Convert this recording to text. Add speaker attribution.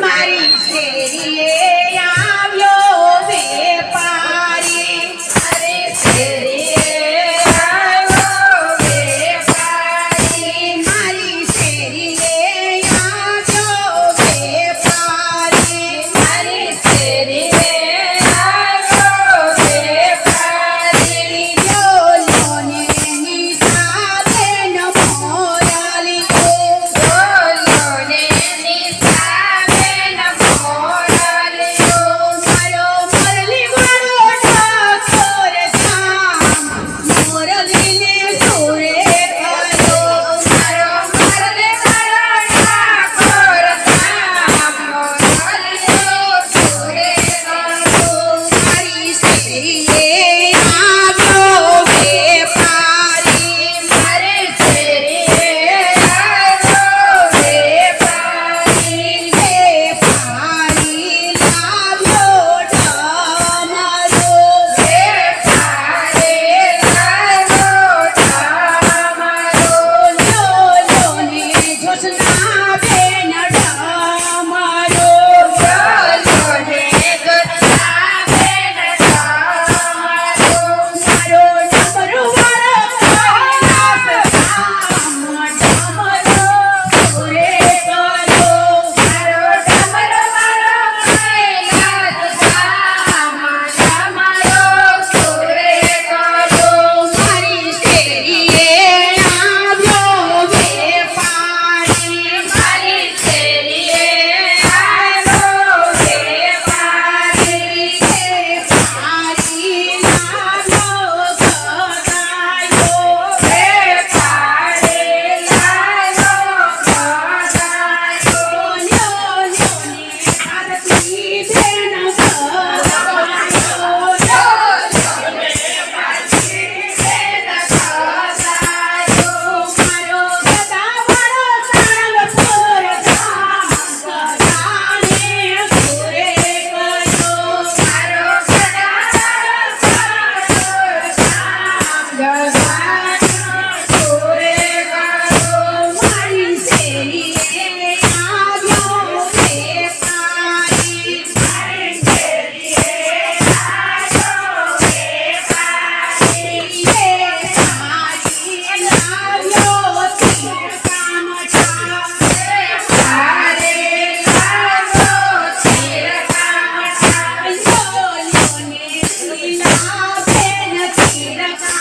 Speaker 1: મારી શેરીએ tonight. నా పేన తీరక